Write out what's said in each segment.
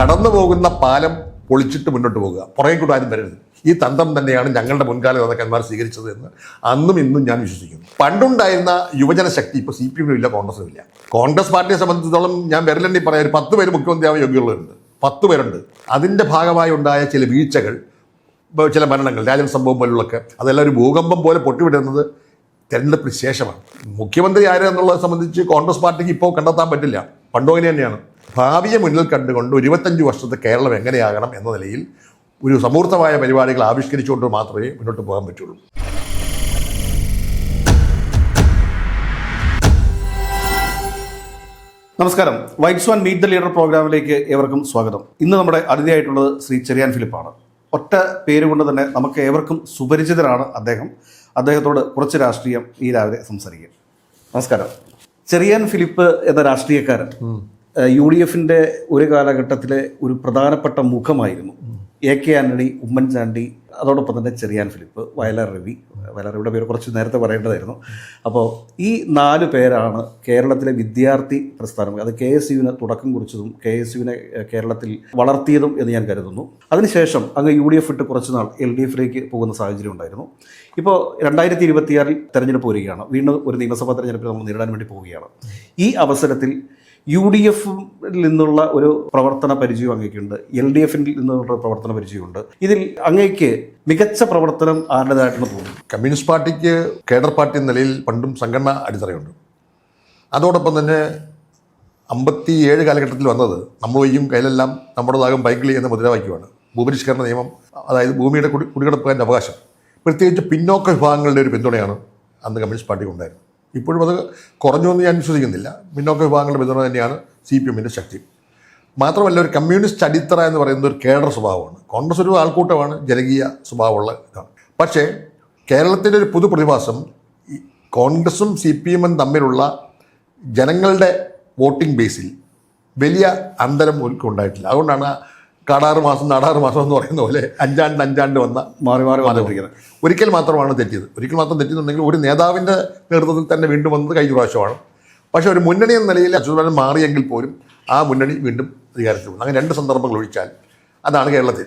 കടന്നു പോകുന്ന പാലം പൊളിച്ചിട്ട് മുന്നോട്ട് പോകുക. പുറകെ കൂടെ ആരും വരരുത്. ഈ തന്ത്രം തന്നെയാണ് ഞങ്ങളുടെ മുൻകാല നേതാക്കന്മാർ സ്വീകരിച്ചത് എന്ന് അന്നും ഇന്നും ഞാൻ വിശ്വസിക്കുന്നു. പണ്ടുണ്ടായിരുന്ന യുവജന ശക്തി ഇപ്പോൾ സി പി എമ്മിലും ഇല്ല ഇല്ല. കോൺഗ്രസ് പാർട്ടിയെ സംബന്ധിച്ചിടത്തോളം ഞാൻ വിരലെണ്ണി പറയാം ഒരു പത്ത് പേര് മുഖ്യമന്ത്രിയാവാൻ യോഗ്യമുള്ളവരുണ്ട് പത്ത് പേരുണ്ട്. അതിന്റെ ഭാഗമായി ഉണ്ടായ ചില വീഴ്ചകൾ ചില മരണങ്ങൾ രാജൻ സംഭവം പോലുള്ളൊക്കെ അതെല്ലാം ഒരു ഭൂകമ്പം പോലെ പൊട്ടിവിടുന്നത് തെരഞ്ഞെടുപ്പിന് ശേഷമാണ്. മുഖ്യമന്ത്രി ആരെന്നുള്ളത് സംബന്ധിച്ച് കോൺഗ്രസ് പാർട്ടിക്ക് ഇപ്പോൾ കണ്ടെത്താൻ പറ്റില്ല. പണ്ടോയിന് തന്നെയാണ്. ഭാവിയെ മുന്നിൽ കണ്ടുകൊണ്ട് ഇരുപത്തഞ്ച് വർഷത്തെ കേരളം എങ്ങനെയാകണം എന്ന നിലയിൽ ഒരു സമൂർത്തമായ പരിപാടികൾ ആവിഷ്കരിച്ചുകൊണ്ട് മാത്രമേ മുന്നോട്ട് പോകാൻ പറ്റുള്ളൂ. നമസ്കാരം. Whites one meet the leader പ്രോഗ്രാമിലേക്ക് ഏവർക്കും സ്വാഗതം. ഇന്ന് നമ്മുടെ അതിഥിയായിട്ടുള്ളത് ശ്രീ ചെറിയാൻ ഫിലിപ്പാണ്. ഒറ്റ പേര് കൊണ്ട് തന്നെ നമുക്ക് ഏവർക്കും സുപരിചിതരാണ് അദ്ദേഹം. അദ്ദേഹത്തോട് കുറച്ച് രാഷ്ട്രീയം ഈ രാവിലെ സംസാരിക്കും. നമസ്കാരം. ചെറിയാൻ ഫിലിപ്പ് എന്ന രാഷ്ട്രീയക്കാരൻ. യു ഡി എഫിന്റെ ഒരു കാലഘട്ടത്തിലെ ഒരു പ്രധാനപ്പെട്ട മുഖമായിരുന്നു എ കെ ആന്റണി ഉമ്മൻചാണ്ടി അതോടൊപ്പം തന്നെ ചെറിയാൻ ഫിലിപ്പ് വയലാർ രവി. വയലാർ രവിയുടെ പേര് കുറച്ച് നേരത്തെ പറയേണ്ടതായിരുന്നു. അപ്പോൾ ഈ നാല് പേരാണ് കേരളത്തിലെ വിദ്യാർത്ഥി പ്രസ്ഥാനം. അത് കെ എസ് യുവിനെ തുടക്കം കുറിച്ചതും കെ എസ് യുവിനെ കേരളത്തിൽ വളർത്തിയതും എന്ന് ഞാൻ കരുതുന്നു. അതിനുശേഷം അങ്ങ് യു ഡി എഫ് ഇട്ട് കുറച്ച് നാൾ എൽ ഡി എഫിലേക്ക് പോകുന്ന സാഹചര്യം ഉണ്ടായിരുന്നു. ഇപ്പോൾ രണ്ടായിരത്തി ഇരുപത്തിയാറിൽ തെരഞ്ഞെടുപ്പ് വരികയാണ്. വീണ്ടും ഒരു നിയമസഭാ തെരഞ്ഞെടുപ്പിൽ നമ്മൾ നേരിടാൻ വേണ്ടി പോവുകയാണ്. ഈ അവസരത്തിൽ യു ഡി എഫിൽ നിന്നുള്ള ഒരു പ്രവർത്തന പരിചയം അങ്ങേക്കുണ്ട്. എൽ ഡി എഫിൽ നിന്നുള്ള പ്രവർത്തന പരിചയമുണ്ട്. ഇതിൽ അങ്ങേക്ക് മികച്ച പ്രവർത്തനം ആരുടേതായിട്ടാണ് തോന്നുന്നു? കമ്മ്യൂണിസ്റ്റ് പാർട്ടിക്ക് കേഡർ പാർട്ടി എന്ന നിലയിൽ പണ്ടും സംഘടന അടിത്തറയുണ്ട്. അതോടൊപ്പം തന്നെ അമ്പത്തി ഏഴ് കാലഘട്ടത്തിൽ വന്നത് നമ്മൾ വയ്യും കയ്യിലെല്ലാം നമ്മുടേതാകും ബൈക്കിൽ എന്ന മുദ്രാവാക്യമാണ്. ഭൂപരിഷ്കരണ നിയമം അതായത് ഭൂമിയുടെ കുടി കുടികിടപ്പുകാരന്റെ അവകാശം. പ്രത്യേകിച്ച് പിന്നോക്ക വിഭാഗങ്ങളുടെ ഒരു പിന്തുണയാണ് അന്ന് കമ്മ്യൂണിസ്റ്റ് പാർട്ടിക്ക് ഉണ്ടായിരുന്നത് ഇപ്പോഴും അത് കുറഞ്ഞു എന്ന് ഞാൻ വിശ്വസിക്കുന്നില്ല. പിന്നോക്ക വിഭാഗങ്ങളുടെ പിന്തുണ തന്നെയാണ് സി പി എമ്മിന്റെ ശക്തി. മാത്രമല്ല ഒരു കമ്മ്യൂണിസ്റ്റ് അടിത്തറ എന്ന് പറയുന്നത് ഒരു കേഡർ സ്വഭാവമാണ്. കോൺഗ്രസ് ഒരു ആൾക്കൂട്ടമാണ് ജനകീയ സ്വഭാവമുള്ള ഇതാണ്. പക്ഷേ കേരളത്തിന്റെ ഒരു പുതു പ്രതിഭാസം കോൺഗ്രസും സി പി എമ്മും തമ്മിലുള്ള ജനങ്ങളുടെ വോട്ടിംഗ് ബേസിൽ വലിയ അന്തരം ഉണ്ടായിട്ടില്ല. അതുകൊണ്ടാണ് കാടാറ് മാസം നാടാറ് മാസം എന്ന് പറയുന്ന പോലെ അഞ്ചാണ്ട് അഞ്ചാണ്ട് വന്ന മാറി മാറി വന്നിരിക്കുന്നത് ഒരിക്കൽ മാത്രമാണ് തെറ്റിയത്. ഒരിക്കൽ മാത്രം തെറ്റിയെന്നുണ്ടെങ്കിൽ ഒരു നേതാവിന്റെ നേതൃത്വത്തിൽ തന്നെ വീണ്ടും വന്നത് കഴിഞ്ഞ പ്രാവശ്യമാണ്. പക്ഷേ ഒരു മുന്നണി എന്ന നിലയിൽ അച്യുതാനന്ദൻ മാറിയെങ്കിൽ പോലും ആ മുന്നണി വീണ്ടും അധികാരത്തിൽ വന്നു. അങ്ങനെ രണ്ട് സന്ദർഭങ്ങൾ ഒഴിച്ചാൽ അതാണ് കേരളത്തിൽ.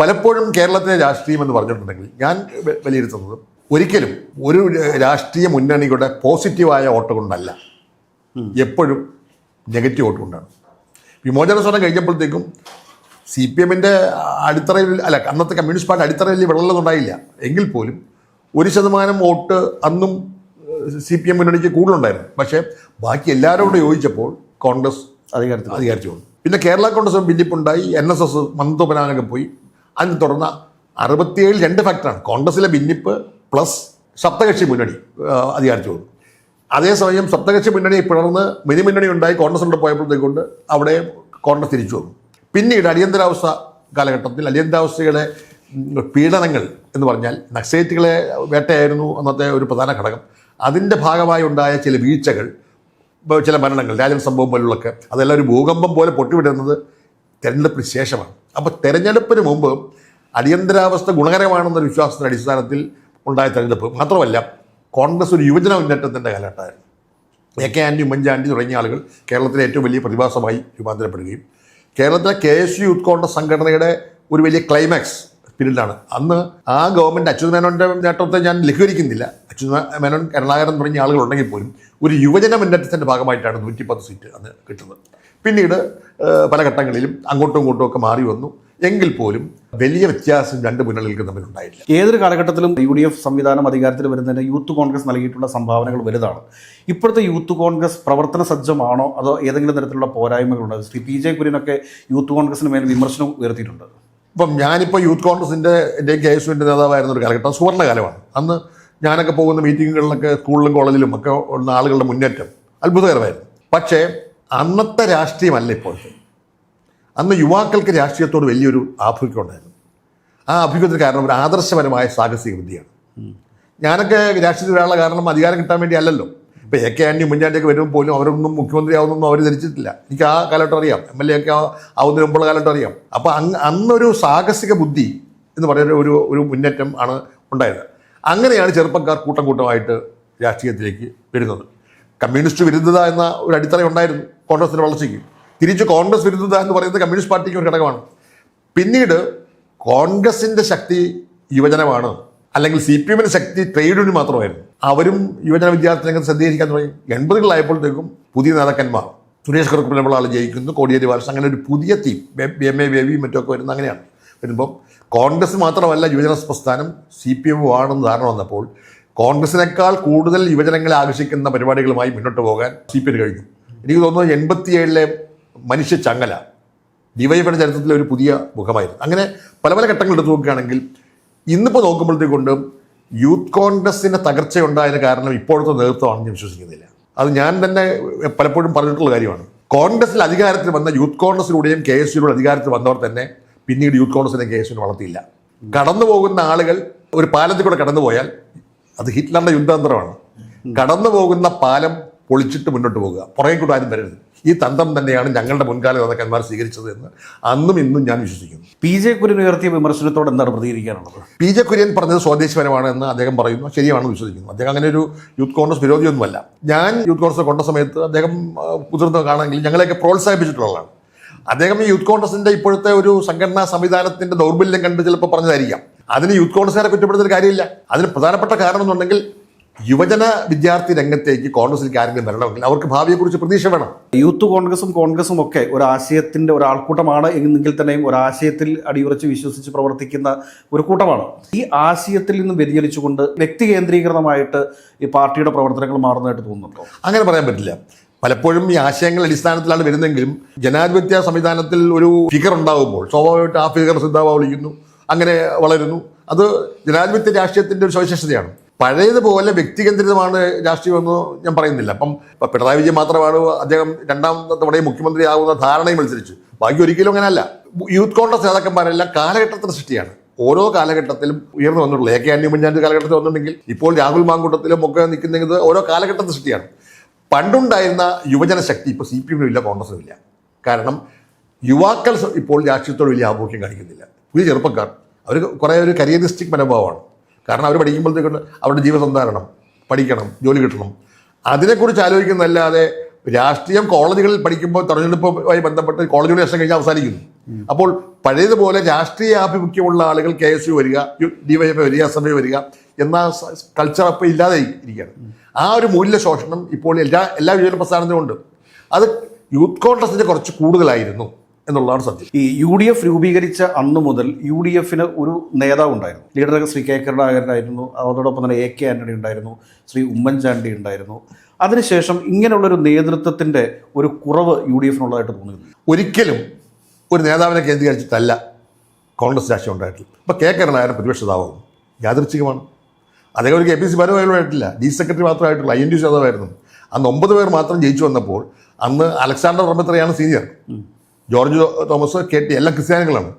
പലപ്പോഴും കേരളത്തിലെ രാഷ്ട്രീയം എന്ന് പറഞ്ഞിട്ടുണ്ടെങ്കിൽ ഞാൻ വിലയിരുത്തുന്നത് ഒരിക്കലും ഒരു രാഷ്ട്രീയ മുന്നണിയുടെ പോസിറ്റീവായ വോട്ട് കൊണ്ടല്ല. എപ്പോഴും നെഗറ്റീവ് വോട്ട് കൊണ്ടാണ്. വിമോചന സ്വരം കഴിഞ്ഞപ്പോഴത്തേക്കും സി പി എമ്മിന്റെ അടിത്തറയിൽ അല്ല അന്നത്തെ കമ്മ്യൂണിസ്റ്റ് പാർട്ടി അടിത്തറയിൽ വിളലൊന്നുണ്ടായില്ല എങ്കിൽ പോലും ഒരു ശതമാനം വോട്ട് അന്നും സി പി എം മുന്നണിക്ക് കൂടുതലുണ്ടായിരുന്നു. പക്ഷേ ബാക്കി എല്ലാവരോടും യോജിച്ചപ്പോൾ കോൺഗ്രസ് അധികാരത്തിൽ അധികാരിച്ചു വന്നു. പിന്നെ കേരള കോൺഗ്രസ് ഭിന്നിപ്പുണ്ടായി. എൻ എസ് എസ് മന്ത്രോപനാനൊക്കെ പോയി. അതിന് തുടർന്ന് അറുപത്തിയേഴ് രണ്ട് ഫാക്ടറാണ്. കോൺഗ്രസിലെ ഭിന്നിപ്പ് പ്ലസ് സപ്തകക്ഷി മുന്നണി അധികാരിച്ചു വന്നു. അതേസമയം സപ്തകക്ഷി മുന്നണി പിളർന്ന് മിനി മുന്നണി ഉണ്ടായി കൊണ്ട് പോയപ്പോഴത്തേക്കൊണ്ട് അവിടെ കോൺഗ്രസ് തിരിച്ചു വന്നു. പിന്നീട് അടിയന്തരാവസ്ഥ കാലഘട്ടത്തിൽ അടിയന്തരാവസ്ഥയുടെ പീഡനങ്ങൾ എന്ന് പറഞ്ഞാൽ നക്സൈറ്റുകളെ വേട്ടയായിരുന്നു അന്നത്തെ ഒരു പ്രധാന ഘടകം. അതിന്റെ ഭാഗമായി ഉണ്ടായ ചില വീഴ്ചകൾ ചില മരണങ്ങൾ രാജൻ സംഭവം പോലുള്ളൊക്കെ അതെല്ലാം ഒരു ഭൂകമ്പം പോലെ പൊട്ടിവിടുന്നത് തെരഞ്ഞെടുപ്പിന് ശേഷമാണ്. അപ്പോൾ തെരഞ്ഞെടുപ്പിന് മുമ്പ് അടിയന്തരാവസ്ഥ ഗുണകരമാണെന്നൊരു വിശ്വാസത്തിന്റെ അടിസ്ഥാനത്തിൽ ഉണ്ടായ തെരഞ്ഞെടുപ്പ് മാത്രമല്ല കോൺഗ്രസ് ഒരു യുവജന മുന്നേറ്റത്തിന്റെ കാലഘട്ടമായിരുന്നു. എ കെ ആന്റി ഉമ്മൻചാണ്ടി തുടങ്ങിയ ആളുകൾ കേരളത്തിലെ ഏറ്റവും വലിയ പ്രതിഭാസമായി രൂപാന്തരപ്പെടുകയും കേരളത്തിലെ K S U youth Congress സംഘടനയുടെ ഒരു വലിയ ക്ലൈമാക്സ് പീരീഡിലാണ് അന്ന് ആ ഗവൺമെന്റ് അച്യുത മേനോന്റെ നേട്ടത്തെ ഞാൻ ലഘൂകരിക്കുന്നില്ല. അച്യുത മേനോൻ കരുണാകരൻ തുടങ്ങിയ ആളുകൾ ഉണ്ടെങ്കിൽ പോലും ഒരു യുവജന മുന്നേറ്റത്തിന്റെ ഭാഗമായിട്ടാണ് നൂറ്റിപ്പത്ത് സീറ്റ് അന്ന് കിട്ടുന്നത്. പിന്നീട് പല ഘട്ടങ്ങളിലും അങ്ങോട്ടും ഇങ്ങോട്ടും ഒക്കെ മാറി വന്നു. എങ്കിൽ പോലും വലിയ വ്യത്യാസം രണ്ട് മുന്നണികൾക്കും തമ്മിൽ തമ്മിലുണ്ടായില്ല ഏതൊരു കാലഘട്ടത്തിലും യു ഡി എഫ് സംവിധാനം അധികാരത്തിൽ വരുന്നതിന് യൂത്ത് കോൺഗ്രസ് നൽകിയിട്ടുള്ള സംഭാവനകൾ വലുതാണ്. ഇപ്പോഴത്തെ യൂത്ത് കോൺഗ്രസ് പ്രവർത്തന സജ്ജമാണോ അതോ ഏതെങ്കിലും തരത്തിലുള്ള പോരായ്മകളുണ്ടോ? ശ്രീ പി ജെ കുര്യനൊക്കെ യൂത്ത് കോൺഗ്രസിന് മേൽ വിമർശനം ഉയർത്തിയിട്ടുണ്ട്. ഇപ്പം ഞാനിപ്പോൾ യൂത്ത് കോൺഗ്രസിന്റെ എന്റെ കെ എസ് യുവിന്റെ നേതാവായിരുന്ന ഒരു കാലഘട്ടം സുവർണ കാലമാണ്. അന്ന് ഞാനൊക്കെ പോകുന്ന മീറ്റിങ്ങുകളിലൊക്കെ സ്കൂളിലും കോളേജിലും ഒക്കെ ഉള്ള ആളുകളുടെ മുന്നേറ്റം അത്ഭുതകരമായിരുന്നു. പക്ഷേ അന്നത്തെ രാഷ്ട്രീയമല്ല ഇപ്പോഴത്തെ. അന്ന് യുവാക്കൾക്ക് രാഷ്ട്രീയത്തോട് വലിയൊരു ആഭിമുഖ്യം ഉണ്ടായിരുന്നു. ആ ആഭിമുഖ്യത്തിന് കാരണം ഒരു ആദർശപരമായ സാഹസിക വിദ്യയാണ് ഞാനൊക്കെ രാഷ്ട്രീയത്തിൽ വരാനുള്ള കാരണം അധികാരം കിട്ടാൻ വേണ്ടി അല്ലല്ലോ. ഇപ്പം എ കെ ആൻഡി ഉമ്മൻചാണ്ടിയൊക്കെ വരുമ്പോൾ പോലും അവരൊന്നും മുഖ്യമന്ത്രി ആവുന്നൊന്നും അവർ ധരിച്ചിട്ടില്ല. എനിക്ക് ആ കാലഘട്ടം അറിയാം. എം എൽ എ ഒക്കെ ആവുന്നതിന് മുമ്പുള്ള കാലഘട്ടം അറിയാം. അപ്പോൾ അങ് അന്നൊരു സാഹസിക ബുദ്ധി എന്ന് പറയുന്ന ഒരു ഒരു മുന്നേറ്റം ആണ് ഉണ്ടായത്. അങ്ങനെയാണ് ചെറുപ്പക്കാർ കൂട്ടം കൂട്ടമായിട്ട് രാഷ്ട്രീയത്തിലേക്ക് വരുന്നത്. കമ്മ്യൂണിസ്റ്റ് വിരുദ്ധത എന്ന ഒരു അടിത്തറ ഉണ്ടായിരുന്നു കോൺഗ്രസിന്റെ വളർച്ചയ്ക്ക്. തിരിച്ച് കോൺഗ്രസ് വിരുദ്ധത എന്ന് പറയുന്നത് കമ്മ്യൂണിസ്റ്റ് പാർട്ടിക്ക് ഒരു ഘടകമാണ്. പിന്നീട് കോൺഗ്രസിന്റെ ശക്തി യുവജനമാണ്. അല്ലെങ്കിൽ സി പി എമ്മിന്റെ ശക്തി ട്രേഡ് യൂണിയൻ മാത്രമായിരുന്നു. അവരും യുവജന വിദ്യാർത്ഥി രംഗത്ത് ശ്രദ്ധീകരിക്കാൻ തുടങ്ങി. എൺപതുകളിലായപ്പോഴത്തേക്കും പുതിയ നേതാക്കന്മാർ. സുരേഷ് കുറുപ്പിനുള്ള ആൾ ജയിക്കുന്നു കോടിയേരി ബാലകൃഷ്ണൻ. അങ്ങനെ ഒരു പുതിയ ടീം എം എ ബേബിയും മറ്റൊക്കെ വരുന്ന അങ്ങനെയാണ്. വരുമ്പം കോൺഗ്രസ് മാത്രമല്ല യുവജന പ്രസ്ഥാനം സി പി എമ്മും ആണെന്ന് ധാരണ വന്നപ്പോൾ കോൺഗ്രസിനേക്കാൾ കൂടുതൽ യുവജനങ്ങളെ ആകർഷിക്കുന്ന പരിപാടികളുമായി മുന്നോട്ട് പോകാൻ സി പി എം കഴിഞ്ഞു. എനിക്ക് തോന്നുന്നു എൺപത്തിയേഴിലെ മനുഷ്യ ചങ്ങല. ഡിവൈഫിയുടെ ചരിത്രത്തിലെ ഒരു പുതിയ മുഖമായിരുന്നു. അങ്ങനെ പല പല ഘട്ടങ്ങൾ എടുത്തു നോക്കുകയാണെങ്കിൽ ഇന്നിപ്പോൾ നോക്കുമ്പോഴത്തേക്കൊണ്ട് യൂത്ത് കോൺഗ്രസിന്റെ തകർച്ചയുണ്ടായതിന് കാരണം ഇപ്പോഴത്തെ നേതൃത്വമാണെന്ന് ഞാൻ വിശ്വസിക്കുന്നില്ല. അത് ഞാൻ തന്നെ പലപ്പോഴും പറഞ്ഞിട്ടുള്ള കാര്യമാണ്. കോൺഗ്രസിൽ അധികാരത്തിൽ വന്ന യൂത്ത് കോൺഗ്രസിലൂടെയും കെ എസ് യുയിലൂടെ അധികാരത്തിൽ വന്നവർ തന്നെ പിന്നീട് യൂത്ത് കോൺഗ്രസിനെ കെ എസ് യുവിനെ വളർത്തിയില്ല. കടന്നു പോകുന്ന ആളുകൾ ഒരു പാലത്തിൽ കൂടെ കടന്നു പോയാൽ അത് ഹിറ്റ്ലറിന്റെ യുദ്ധാന്തരമാണ് കടന്നു പോകുന്ന പാലം പൊളിച്ചിട്ട് മുന്നോട്ട് പോകുക. പുറകെ കൂടെ ആരും വരരുത്. ഈ തന്ത്രം തന്നെയാണ് ഞങ്ങളുടെ മുൻകാല നേതാക്കന്മാർ സ്വീകരിച്ചത് എന്ന് അന്നും ഇന്നും ഞാൻ വിശ്വസിക്കുന്നു. പി ജെ കുര്യൻ ഉയർത്തിയ വിമർശനത്തോട് എന്താണ് പ്രതികരിക്കാനുള്ളത്? പി ജെ കുര്യൻ പറഞ്ഞത് സ്വദേശപരമാണ് എന്ന് അദ്ദേഹം പറയുന്നു ശരിയാണെന്ന് വിശ്വസിക്കുന്നു. അദ്ദേഹം അങ്ങനെ ഒരു യൂത്ത് കോൺഗ്രസ് വിരോധിയൊന്നുമല്ല. ഞാൻ യൂത്ത് കോൺഗ്രസ് കൊണ്ട സമയത്ത് അദ്ദേഹം മുതിർന്ന കാണാമെങ്കിൽ ഞങ്ങളെയൊക്കെ പ്രോത്സാഹിപ്പിച്ചിട്ടുള്ളതാണ്. അദ്ദേഹം ഈ യൂത്ത് കോൺഗ്രസിന്റെ ഇപ്പോഴത്തെ ഒരു സംഘടനാ സംവിധാനത്തിന്റെ ദൗർബല്യം കണ്ട് ചിലപ്പോൾ പറഞ്ഞതായിരിക്കാം. അതിന് യൂത്ത് കോൺഗ്രസ്സുകാരെ കുറ്റപ്പെടുത്തുന്ന കാര്യമില്ല. അതിന് പ്രധാനപ്പെട്ട കാരണം എന്നുണ്ടെങ്കിൽ യുവജന വിദ്യാർത്ഥി രംഗത്തേക്ക് കോൺഗ്രസിലേക്ക് ആരെങ്കിലും വരണമെങ്കിൽ അവർക്ക് ഭാവിയെക്കുറിച്ച് പ്രതീക്ഷ വേണം. യൂത്ത് കോൺഗ്രസും കോൺഗ്രസും ഒക്കെ ഒരു ആശയത്തിന്റെ ഒരു ആൾക്കൂട്ടമാണ് എങ്കിൽ തന്നെയും ഒരു ആശയത്തിൽ അടിയുറച്ച് വിശ്വസിച്ച് പ്രവർത്തിക്കുന്ന ഒരു കൂട്ടമാണ്. ഈ ആശയത്തിൽ നിന്ന് വ്യതിചലിച്ചുകൊണ്ട് വ്യക്തി കേന്ദ്രീകൃതമായിട്ട് ഈ പാർട്ടിയുടെ പ്രവർത്തനങ്ങൾ മാറുന്നതായിട്ട് തോന്നുന്നുണ്ടോ? അങ്ങനെ പറയാൻ പറ്റില്ല. പലപ്പോഴും ഈ ആശയങ്ങൾ അടിസ്ഥാനത്തിലാണ് വരുന്നെങ്കിലും ജനാധിപത്യ സംവിധാനത്തിൽ ഒരു ഫിഗർ ഉണ്ടാകുമ്പോൾ സ്വാഭാവികമായിട്ട് ആ ഫിഗർ സിദ്ധാവ വിളിക്കുന്നു. അങ്ങനെ വളരുന്നു. അത് ജനാധിപത്യ രാഷ്ട്രീയത്തിന്റെ ഒരു സവിശേഷതയാണ്. പഴയതുപോലെ വ്യക്തികേന്ദ്രിതമാണ് രാഷ്ട്രീയമെന്ന് ഞാൻ പറയുന്നില്ല. അപ്പം പിണറായി വിജയൻ മാത്രമാണ് അദ്ദേഹം രണ്ടാം തവണയും മുഖ്യമന്ത്രി ആകുന്ന ധാരണയും അനുസരിച്ച് ബാക്കി ഒരിക്കലും അങ്ങനെയല്ല. യൂത്ത് കോൺഗ്രസ് നേതാക്കന്മാരെല്ലാം കാലഘട്ടത്തിന്റെ സൃഷ്ടിയാണ്. ഓരോ കാലഘട്ടത്തിലും ഉയർന്നു വന്നിട്ടുള്ളൂ. എ കെ ആന്റണി ഉമ്മൻചാണ്ടി കാലഘട്ടത്തിൽ വന്നിട്ടുണ്ടെങ്കിൽ ഇപ്പോൾ രാഹുൽ മാങ്കൂട്ടത്തിലും ഒക്കെ നിൽക്കുന്നത് ഓരോ കാലഘട്ടത്തിന്റെ സൃഷ്ടിയാണ്. പണ്ടുണ്ടായിരുന്ന യുവജന ശക്തി ഇപ്പോൾ സി പി എമ്മിനും ഇല്ല കോൺഗ്രസിനും ഇല്ല. കാരണം യുവാക്കൾ ഇപ്പോൾ രാഷ്ട്രീയത്തോട് വലിയ ആഭിമുഖ്യം കാണിക്കുന്നില്ല. പുതിയ ചെറുപ്പക്കാർ. അവർ കുറേ ഒരു കരിയറിസ്റ്റിക് മനോഭാവമാണ്. കാരണം അവർ പഠിക്കുമ്പോഴത്തേക്കൊണ്ട് അവരുടെ ജീവസന്ധാരണം പഠിക്കണം ജോലി കിട്ടണം. അതിനെക്കുറിച്ച് ആലോചിക്കുന്നതല്ലാതെ രാഷ്ട്രീയം കോളേജുകളിൽ പഠിക്കുമ്പോൾ തെരഞ്ഞെടുപ്പുമായി ബന്ധപ്പെട്ട് കോളേജ് ലക്ഷം കഴിഞ്ഞ് അവസാനിക്കുന്നു. അപ്പോൾ പഴയതുപോലെ രാഷ്ട്രീയ ആഭിമുഖ്യമുള്ള ആളുകൾ കെ എസ് യു വരിക ഡിവൈഎഫ് വരിക എസ് എഫ് വരിക എന്ന കൾച്ചർ അപ്പോൾ ഇല്ലാതെ ഇരിക്കുകയാണ്. ആ ഒരു മൂല്യ ശോഷണം ഇപ്പോൾ എല്ലാ എല്ലാ വിജയ പ്രസ്ഥാനത്തിനും ഉണ്ട്. അത് യൂത്ത് കോൺഗ്രസിന്റെ കുറച്ച് കൂടുതലായിരുന്നു. എന്നുള്ളതാണ് സത്യം. ഈ യു ഡി എഫ് രൂപീകരിച്ച അന്ന് മുതൽ യു ഡി എഫിന് ഒരു നേതാവ് ഉണ്ടായിരുന്നു. ലീഡർ ശ്രീ കെ കരുണാകരനായിരുന്നു അതോടൊപ്പം തന്നെ എ കെ ആന്റണി ഉണ്ടായിരുന്നു. ശ്രീ ഉമ്മൻചാണ്ടി ഉണ്ടായിരുന്നു. അതിനുശേഷം ഇങ്ങനെയുള്ളൊരു നേതൃത്വത്തിന്റെ ഒരു കുറവ് യു ഡി എഫിനുള്ളതായിട്ട് തോന്നുന്നു ഒരിക്കലും ഒരു നേതാവിനെ കേന്ദ്രീകരിച്ചിട്ടല്ല കോൺഗ്രസ് രാഷ്ട്രീയം ഉണ്ടായിട്ടില്ല അപ്പോൾ കെ കരുണാകരൻ പ്രതിപക്ഷതാവും യാദൃച്ഛികമാണ്. അദ്ദേഹം ഒരു കെ പി സി ഭാരവാഹികളായിട്ടില്ല ഡി സെക്രട്ടറി മാത്രമായിട്ടുള്ള ഐ എൻ ഡി ശതമായിരുന്നു അന്ന് ഒമ്പത് പേർ മാത്രം ജയിച്ചു വന്നപ്പോൾ അന്ന് Alexander റബത്രയാണ് senior. George Thomas K T എല്ലാം ക്രിസ്ത്യാനികളാണ്.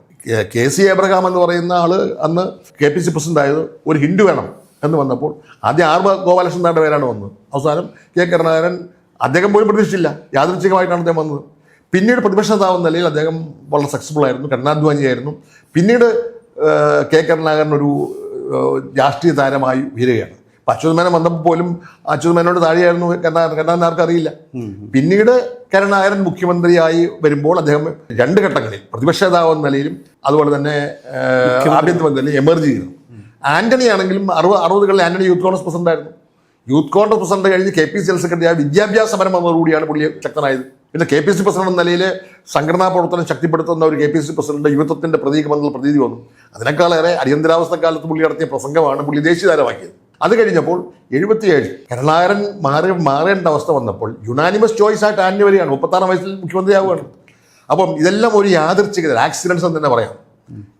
കെ- സി എബ്രഹാം എന്ന് പറയുന്ന ആൾ അന്ന് കെ പി സി പ്രസിഡന്റ് ആയത് ഒരു ഹിന്ദു വേണം എന്ന് വന്നപ്പോൾ ആദ്യം ആർ നായരുടെ പേരാണ് വന്നത്. അവസാനം കെ കരുണാകരൻ അദ്ദേഹം പോലും പ്രതീക്ഷിച്ചില്ല യാദൃച്ഛികമായിട്ടാണ് അദ്ദേഹം വന്നത്. പിന്നീട് പ്രതിപക്ഷ നേതാവ് നിലയിൽ അദ്ദേഹം വളരെ സക്സസ്ഫുൾ ആയിരുന്നു. കരുണാധ്വാനിയായിരുന്നു പിന്നീട് കെ കരുണാകരൻ ഒരു രാഷ്ട്രീയ താരമായി ഉയരുകയാണ്. ഇപ്പം അച്യുതമേനൻ വന്നപ്പോൾ പോലും അച്യുതമേനോട് താഴെയായിരുന്നു കരുണാകരൻ ആർക്കറിയില്ല പിന്നീട് കരുണാകരൻ മുഖ്യമന്ത്രിയായി വരുമ്പോൾ അദ്ദേഹം രണ്ട് ഘട്ടങ്ങളിൽ പ്രതിപക്ഷ നേതാവ് എന്ന നിലയിലും അതുപോലെ തന്നെ ആഭ്യന്തരമന്ത്രി എമർജി ചെയ്തു. ആന്റണി ആണെങ്കിലും അറുപത് അറുപതുകളിൽ ആന്റണി യൂത്ത് കോൺഗ്രസ് പ്രസിഡന്റ് ആയിരുന്നു. യൂത്ത് കോൺഗ്രസ് പ്രസിഡന്റ് കഴിഞ്ഞ് K P C L secretary ആയ വിദ്യാഭ്യാസ പരം വന്നതോടുകൂടിയാണ് പുള്ളി ശക്തനായത്. പിന്നെ കെ പി സി പ്രസിഡന്റ് എന്ന നിലയിൽ സംഘടനാ പ്രവർത്തനം ശക്തിപ്പെടുത്തുന്ന ഒരു കെ പി സി പ്രസിഡന്റ് യുവത്വത്തിന്റെ പ്രതീകമെന്നുള്ള പ്രതീതി വന്നു. അതിനേക്കാളേറെ അടിയന്തരാവസ്ഥ കാലത്ത് പുള്ളി നടത്തിയ പ്രസംഗമാണ് പുള്ളി ദേശീയ താരമാക്കിയത് അത് കഴിഞ്ഞപ്പോൾ എഴുപത്തിയേഴ് കരുണാകരൻ മാറി മാറേണ്ട അവസ്ഥ വന്നപ്പോൾ യുനാനിമസ് ചോയ്സ് ആയിട്ട് ആന്റി വരികയാണ്. മുപ്പത്താറാം വയസ്സിൽ മുഖ്യമന്ത്രിയാവുകയാണ്. അപ്പം ഇതെല്ലാം ഒരു യാദൃച്ഛികത ആക്സിഡൻസ് എന്ന് തന്നെ പറയാം.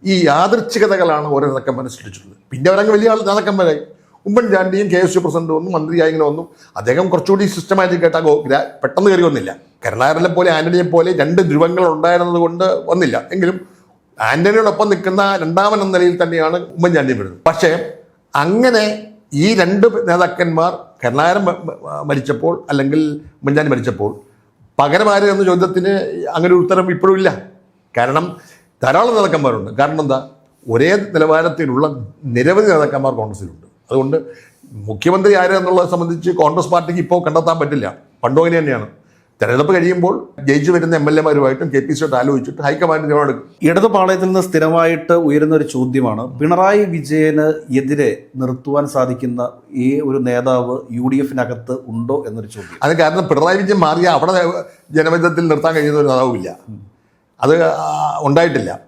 ഈ യാദൃച്ഛികതകളാണ് ഓരോ നേതാക്കന്മാരെ സൃഷ്ടിച്ചിട്ടുള്ളത് പിന്നെ അവരങ്ങ് വലിയ ആൾ നേതാക്കന്മാരായി ഉമ്മൻചാണ്ടിയും കെ എസ് യു പ്രസിഡന്റ് വന്നു മന്ത്രിയായി ഇങ്ങനെ വന്നു. അദ്ദേഹം കുറച്ചുകൂടി സിസ്റ്റമാറ്റിക് ആയിട്ട് പെട്ടെന്ന് കയറി വന്നില്ല. കരുണാകരനെ പോലെ ആന്റണിയെ പോലെ രണ്ട് ധ്രുവങ്ങൾ ഉണ്ടായിരുന്നത് കൊണ്ട് വന്നില്ല. എങ്കിലും ആന്റണിയോടൊപ്പം നിൽക്കുന്ന രണ്ടാമൻ എന്ന നിലയിൽ തന്നെയാണ് ഉമ്മൻചാണ്ടി വരുന്നത്. പക്ഷേ അങ്ങനെ ഈ രണ്ട് നേതാക്കന്മാർ കരുണാകരൻ മരിച്ചപ്പോൾ അല്ലെങ്കിൽ ഉമ്മൻചാണ്ടി മരിച്ചപ്പോൾ പകരമാര് എന്ന ചോദ്യത്തിന് അങ്ങനെ ഒരു ഉത്തരം ഇപ്പോഴും ഇല്ല. കാരണം ധാരാളം നേതാക്കന്മാരുണ്ട്. കാരണം എന്താ? ഒരേ നിലവാരത്തിലുള്ള നിരവധി നേതാക്കന്മാർ കോൺഗ്രസിലുണ്ട് അതുകൊണ്ട് മുഖ്യമന്ത്രി ആര് എന്നുള്ളത് സംബന്ധിച്ച് കോൺഗ്രസ് പാർട്ടിക്ക് ഇപ്പോൾ കണ്ടെത്താൻ പറ്റില്ല. പണ്ടോ തന്നെയാണ്. തെരഞ്ഞെടുപ്പ് കഴിയുമ്പോൾ ജയിച്ചു വരുന്ന എം എൽ എമാരുമായിട്ടും കെ പി സിയായിട്ട് ആലോചിച്ചിട്ട് ഹൈക്കമാൻഡ് തീരുമാനമെടുക്കും ഇടതു പാളയത്തിൽ നിന്ന് സ്ഥിരമായിട്ട് ഉയരുന്ന ഒരു ചോദ്യമാണ് പിണറായി വിജയന് എതിരെ നിർത്തുവാൻ സാധിക്കുന്ന ഈ ഒരു നേതാവ് യു ഡി എഫിനകത്ത് ഉണ്ടോ എന്നൊരു ചോദ്യം. അത് കാരണം പിണറായി വിജയൻ മാറിയ അവിടെ ജനവിധത്തിൽ നിർത്താൻ കഴിയുന്ന ഒരു നേതാവുമില്ല. അത് ഉണ്ടായിട്ടില്ല.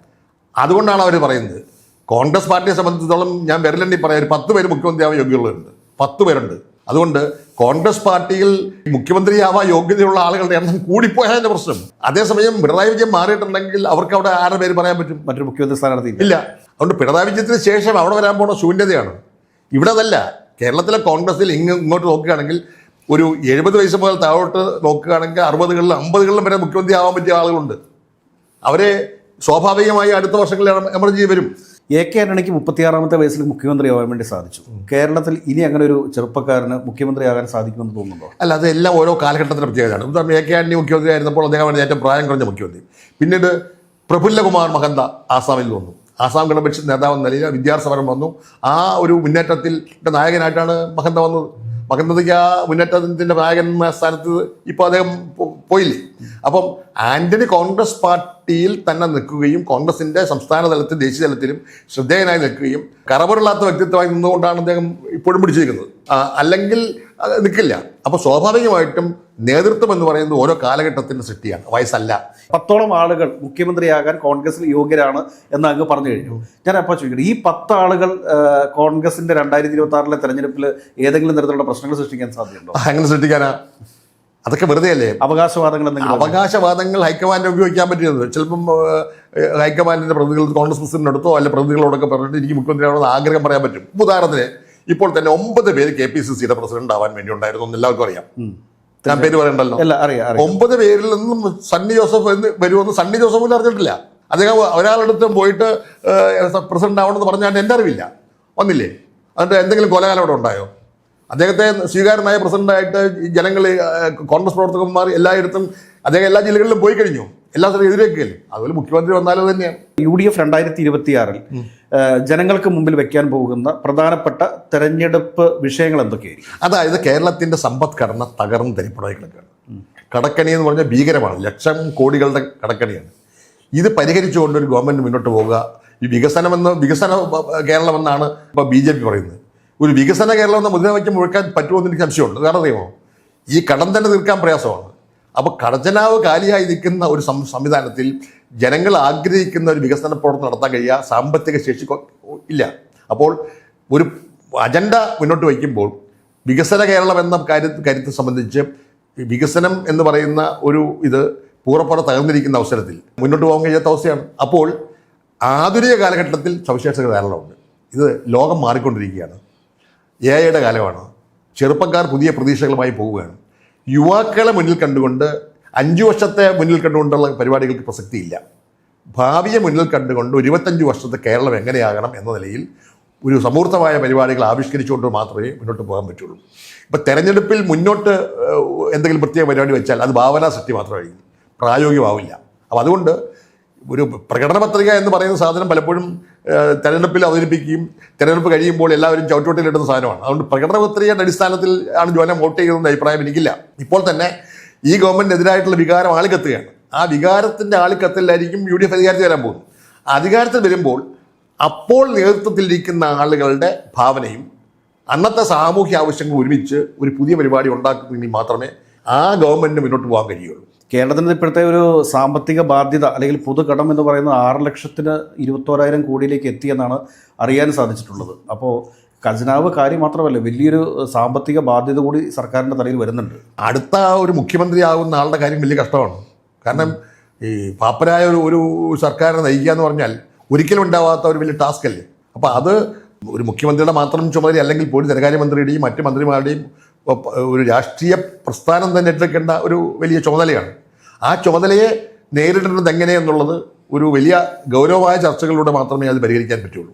അതുകൊണ്ടാണ് അവർ പറയുന്നത്. കോൺഗ്രസ് പാർട്ടിയെ സംബന്ധിച്ചിടത്തോളം ഞാൻ വിരലെണ്ണി പറയാം ഒരു പത്ത് പേര് മുഖ്യമന്ത്രിയാവാൻ യോഗ്യതയുള്ളവരുണ്ട്. പത്ത് പേരുണ്ട്. അതുകൊണ്ട് കോൺഗ്രസ് പാർട്ടിയിൽ മുഖ്യമന്ത്രിയാവാൻ യോഗ്യതയുള്ള ആളുകളുടെ എണ്ണം കൂടിപ്പോയതിന്റെ പ്രശ്നം. അതേസമയം പിണറായി വിജയൻ മാറിയിട്ടുണ്ടെങ്കിൽ അവർക്ക് അവിടെ ആരുടെ പേര് പറയാൻ പറ്റും? മറ്റൊരു മുഖ്യമന്ത്രി സ്ഥാനാർത്ഥി ഇല്ല. ഇല്ല അതുകൊണ്ട് പിണറായി വിജയത്തിന് ശേഷം അവിടെ വരാൻ പോണ ശൂന്യതയാണ്. ഇവിടെ അതല്ല കേരളത്തിലെ കോൺഗ്രസിൽ ഇങ്ങ് ഇങ്ങോട്ട് നോക്കുകയാണെങ്കിൽ ഒരു എഴുപത് വയസ്സ് മുതൽ താഴോട്ട് നോക്കുകയാണെങ്കിൽ അറുപതുകളിലും അമ്പതുകളിലും വരെ മുഖ്യമന്ത്രി ആവാൻ പറ്റിയ ആളുകളുണ്ട്. അവരെ സ്വാഭാവികമായി അടുത്ത വർഷങ്ങളിൽ എമർജി വരും. എ കെ ആന്റണിക്ക് മുപ്പത്തിയാറാമത്തെ വയസ്സിൽ മുഖ്യമന്ത്രിയാവാൻ വേണ്ടി സാധിച്ചു. കേരളത്തിൽ ഇനി അങ്ങനെ ഒരു ചെറുപ്പക്കാരന് മുഖ്യമന്ത്രിയാകാൻ സാധിക്കുമെന്ന് തോന്നുന്നുണ്ടോ? അല്ല അതെല്ലാം ഓരോ കാലഘട്ടത്തിന്റെ പ്രത്യേകതയാണ്. ഉദാഹരണം എ കെ ആന്റണി മുഖ്യമന്ത്രി ആയിരുന്നപ്പോൾ അദ്ദേഹമാണ് ഏറ്റവും പ്രായം കുറഞ്ഞ മുഖ്യമന്ത്രി. പിന്നീട് പ്രഫുല്ലകുമാർ മഹന്ത ആസാമിൽ വന്നു. ആസാം ഗണപക്ഷ നേതാവ് എന്ന നിലയിൽ വിദ്യാർത്ഥി വന്നു. ആ ഒരു മുന്നേറ്റത്തിൽ നായകനായിട്ടാണ് മഹന്ത വന്നത്. മഹന്തയ്ക്ക് ആ മുന്നേറ്റത്തിന്റെ നായകൻ എന്ന സ്ഥാനത്ത് ഇപ്പോൾ അദ്ദേഹം പോയില്ലേ? അപ്പം ആന്റണി കോൺഗ്രസ് പാർട്ടിയിൽ തന്നെ നിൽക്കുകയും കോൺഗ്രസിന്റെ സംസ്ഥാന തലത്തിൽ ദേശീയ തലത്തിലും ശ്രദ്ധേയനായി നിൽക്കുകയും കറവറില്ലാത്ത വ്യക്തിത്വമായി നിന്നുകൊണ്ടാണ് അദ്ദേഹം ഇപ്പോഴും പിടിച്ചിരിക്കുന്നത്. അല്ലെങ്കിൽ നിൽക്കില്ല. അപ്പോൾ സ്വാഭാവികമായിട്ടും നേതൃത്വം എന്ന് പറയുന്നത് ഓരോ കാലഘട്ടത്തിന്റെ സൃഷ്ടിയാണ്. വയസ്സല്ല. പത്തോളം ആളുകൾ മുഖ്യമന്ത്രിയാകാൻ കോൺഗ്രസിൽ യോഗ്യരാണ് എന്ന് അങ്ങ് പറഞ്ഞു കഴിഞ്ഞു. ഞാൻ അപ്പോൾ ചോദിക്കട്ടെ ഈ പത്ത് ആളുകൾ കോൺഗ്രസിന്റെ കോൺഗ്രസിന്റെ രണ്ടായിരത്തി ഇരുപത്തി ആറിലെ തെരഞ്ഞെടുപ്പിൽ ഏതെങ്കിലും തരത്തിലുള്ള പ്രശ്നങ്ങൾ സൃഷ്ടിക്കാൻ സാധ്യതയുണ്ടോ? അങ്ങനെ സൃഷ്ടിക്കാനാ. അതൊക്കെ വെറുതെ അല്ലേ അവകാശവാദങ്ങൾ അവകാശവാദങ്ങൾ ഹൈക്കമാൻഡ് ഉപയോഗിക്കാൻ പറ്റുന്നത് ചിലപ്പം ഹൈക്കമാൻഡിന്റെ പ്രതിനിധികൾ കോൺഗ്രസ് പ്രസിഡന്റിനടുത്തോ അല്ലെ പ്രതിനിധികളോടൊക്കെ പറഞ്ഞിട്ട് എനിക്ക് മുഖ്യമന്ത്രിയാണെന്ന് ആഗ്രഹം പറയാൻ പറ്റും. ഉദാഹരണത്തിന് ഇപ്പോൾ തന്നെ ഒമ്പത് പേര് കെ പി സി സിയുടെ പ്രസിഡന്റ് ആവാൻ വേണ്ടി ഉണ്ടായിരുന്നു എന്ന് എല്ലാവർക്കും അറിയാം. ഞാൻ പേര് പറയണ്ടല്ലോ? ഒമ്പത് പേരിൽ നിന്നും സണ്ണി ജോസഫ് എന്ന് വരുമെന്ന് സണ്ണി ജോസഫ് പോലും അറിഞ്ഞിട്ടില്ല. അദ്ദേഹം ഒരാളെടുത്തും പോയിട്ട് പ്രസിഡന്റ് ആവണമെന്ന് പറഞ്ഞാൽ എന്റെ അറിവില്ല. വന്നില്ലേ? എന്നിട്ട് എന്തെങ്കിലും കൊലകാലം അവിടെ ഉണ്ടായോ? അദ്ദേഹത്തെ സ്വീകാരനായ പ്രസിഡന്റായിട്ട് ജനങ്ങൾ കോൺഗ്രസ് പ്രവർത്തകന്മാർ എല്ലായിടത്തും അദ്ദേഹം എല്ലാ ജില്ലകളിലും പോയി കഴിഞ്ഞു. എല്ലാ സ്ഥലത്തും എതിരേക്കുകയല്ലേ അതുപോലെ മുഖ്യമന്ത്രി വന്നാലും തന്നെയാണ്. യു ഡി എഫ് രണ്ടായിരത്തി ഇരുപത്തിയാറിൽ ജനങ്ങൾക്ക് മുമ്പിൽ വെക്കാൻ പോകുന്ന പ്രധാനപ്പെട്ട തെരഞ്ഞെടുപ്പ് വിഷയങ്ങൾ എന്തൊക്കെയായിരിക്കും? അതായത് കേരളത്തിന്റെ സമ്പദ്ഘടന തകർന്ന് തരിപ്പണമായി കിടക്കുകയാണ് കടക്കണി എന്ന് പറഞ്ഞാൽ ഭീകരമാണ്. ലക്ഷം കോടികളുടെ കടക്കണിയാണ്. ഇത് പരിഹരിച്ചുകൊണ്ട് ഒരു ഗവൺമെന്റ് മുന്നോട്ട് പോവുക. ഈ വികസനമെന്ന് വികസന കേരളമെന്നാണ് ഇപ്പോൾ ബി ജെ പി പറയുന്നത്. ഒരു വികസന കേരളം എന്ന മുദ്രാവാക്യം മുഴക്കാൻ പറ്റുമെന്ന് എനിക്ക് സംശയമുണ്ട്. കാരണം അറിയുമോ ഈ കടം തന്നെ തീർക്കാൻ പ്രയാസമാണ്. അപ്പോൾ കടജനാവ് കാലിയായി നിൽക്കുന്ന ഒരു സംവിധാനത്തിൽ ജനങ്ങൾ ആഗ്രഹിക്കുന്ന ഒരു വികസന പ്രവർത്തനം നടത്താൻ കഴിയുക സാമ്പത്തിക ശേഷി ഇല്ല. അപ്പോൾ ഒരു അജണ്ട മുന്നോട്ട് വയ്ക്കുമ്പോൾ വികസന കേരളം എന്ന കാര്യ കാര്യത്തെ സംബന്ധിച്ച് വികസനം എന്ന് പറയുന്ന ഒരു ഇത് പൂറപ്പുറ തകർന്നിരിക്കുന്ന അവസരത്തിൽ മുന്നോട്ട് പോകാൻ കഴിയാത്ത അവസ്ഥയാണ്. അപ്പോൾ ആധുനിക കാലഘട്ടത്തിൽ സവിശേഷതകൾ ധാരാളമുണ്ട്. ഇത് ലോകം മാറിക്കൊണ്ടിരിക്കുകയാണ്. എ ഐയുടെ കാലമാണ്. ചെറുപ്പക്കാർ പുതിയ പ്രതീക്ഷകളുമായി പോവുകയാണ്. യുവാക്കളെ മുന്നിൽ കണ്ടുകൊണ്ട് അഞ്ച് വർഷത്തെ മുന്നിൽ കണ്ടുകൊണ്ടുള്ള പരിപാടികൾക്ക് പ്രസക്തിയില്ല. ഭാവിയെ മുന്നിൽ കണ്ടുകൊണ്ട് ഇരുപത്തഞ്ച് വർഷത്തെ കേരളം എങ്ങനെയാകണം എന്ന നിലയിൽ ഒരു സമൂർത്തമായ പരിപാടികൾ ആവിഷ്കരിച്ചുകൊണ്ട് മാത്രമേ മുന്നോട്ട് പോകാൻ പറ്റുള്ളൂ. ഇപ്പം തെരഞ്ഞെടുപ്പിൽ മുന്നോട്ട് എന്തെങ്കിലും പ്രത്യേക പരിപാടി വെച്ചാൽ അത് ഭാവനാ സൃഷ്ടി മാത്രമായിരിക്കും. പ്രായോഗികമാവില്ല. അപ്പോൾ അതുകൊണ്ട് ഒരു പ്രകടന പത്രിക എന്ന് പറയുന്ന സാധനം പലപ്പോഴും തെരഞ്ഞെടുപ്പിൽ അവതരിപ്പിക്കുകയും തെരഞ്ഞെടുപ്പ് കഴിയുമ്പോൾ എല്ലാവരും ചവിട്ടോട്ടിലിടുന്ന സാധനമാണ്. അതുകൊണ്ട് പ്രകടന പത്രികയുടെ അടിസ്ഥാനത്തിൽ ആണ് ജോലം വോട്ട് ചെയ്യുന്ന അഭിപ്രായം എനിക്കില്ല. ഇപ്പോൾ തന്നെ ഈ ഗവൺമെന്റിനെതിരായിട്ടുള്ള വികാരം ആളിക്കത്തുകയാണ്. ആ വികാരത്തിന്റെ ആളിക്കത്തിലായിരിക്കും യു ഡി എഫ് അധികാരത്തിൽ വരാൻ പോകുന്നത്. അധികാരത്തിൽ വരുമ്പോൾ അപ്പോൾ നേതൃത്വത്തിലിരിക്കുന്ന ആളുകളുടെ ഭാവനയും അന്നത്തെ സാമൂഹ്യ ആവശ്യങ്ങൾ ഒരുമിച്ച് ഒരു പുതിയ പരിപാടി ഉണ്ടാക്കുന്നെങ്കിൽ മാത്രമേ ആ ഗവൺമെന്റിന് മുന്നോട്ട് പോകാൻ കഴിയുള്ളൂ. കേരളത്തിന് ഇപ്പോഴത്തെ ഒരു സാമ്പത്തിക ബാധ്യത അല്ലെങ്കിൽ പുതുകടം എന്ന് പറയുന്നത് ആറ് ലക്ഷത്തിന് ഇരുപത്തോരായിരം കോടിയിലേക്ക് എത്തിയെന്നാണ് അറിയാൻ സാധിച്ചിട്ടുള്ളത്. അപ്പോൾ ഖജനാവ് കാര്യം മാത്രമല്ല വലിയൊരു സാമ്പത്തിക ബാധ്യത കൂടി സർക്കാരിന്റെ തലയിൽ വരുന്നുണ്ട്. അടുത്ത ഒരു മുഖ്യമന്ത്രി ആകുന്ന ആളുടെ കാര്യം വലിയ കഷ്ടമാണ്. കാരണം ഈ പാപ്പരായ ഒരു ഒരു സർക്കാരിനെ നയിക്കുക എന്ന് പറഞ്ഞാൽ ഒരിക്കലും ഉണ്ടാവാത്ത ഒരു വലിയ ടാസ്ക് അല്ലേ? അപ്പോൾ അത് ഒരു മുഖ്യമന്ത്രിയുടെ മാത്രം ചുമതല അല്ലെങ്കിൽ പോലും ധനകാര്യമന്ത്രിയുടെയും മറ്റ് മന്ത്രിമാരുടെയും ഒരു രാഷ്ട്രീയ പ്രസ്ഥാനം തന്നെ ഏറ്റെടുക്കേണ്ട ഒരു വലിയ ചുമതലയാണ്. ആ ചുമതലയെ നേരിടുന്നത് എങ്ങനെയെന്നുള്ളത് ഒരു വലിയ ഗൗരവമായ ചർച്ചകളിലൂടെ മാത്രമേ അത് പരിഹരിക്കാൻ പറ്റുള്ളൂ.